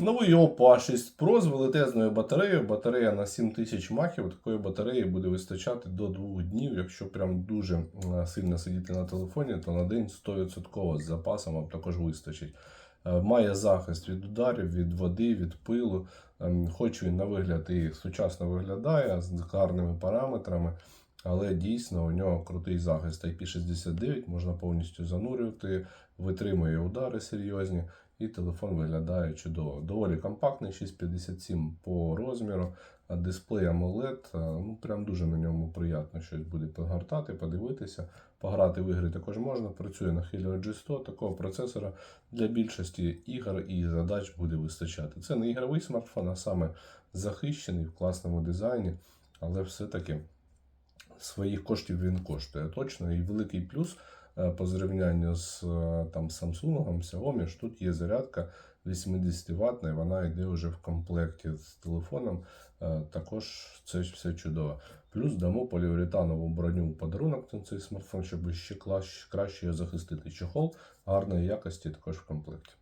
Новий Oppo 6 Pro з велетезною батареєю. Батарея на 7000 махів. Такої батареї буде вистачати до 2 днів. Якщо прям дуже сильно сидіти на телефоні, то на день 100% з запасом вам також вистачить. Е, Має захист від ударів, від води, від пилу. Ем, Хоч він на вигляд і сучасно виглядає з гарними параметрами, але дійсно у нього крутий захист. IP69 можна повністю занурювати, витримує удари серйозні, і телефон виглядає чудово. Доволі компактний, 657 по розміру, а дисплей AMOLED, ну прям дуже на ньому приємно щось буде погортати, подивитися. Пограти в ігри також можна. Працює на Helio G100, такого процесора для більшості ігор і задач буде вистачати. Це не ігровий смартфон, а саме захищений в класному дизайні, але все-таки своїх коштів він коштує точно. І великий плюс е, по зрівнянню з е, там, Samsung, Xiaomi, тут є зарядка 80 ватна, і вона йде вже в комплекті з телефоном. Е, Також це все чудово. Плюс дамо поліуретанову броню подарунок на цей смартфон, щоб ще краще його захистити. Чехол гарної якості також в комплекті.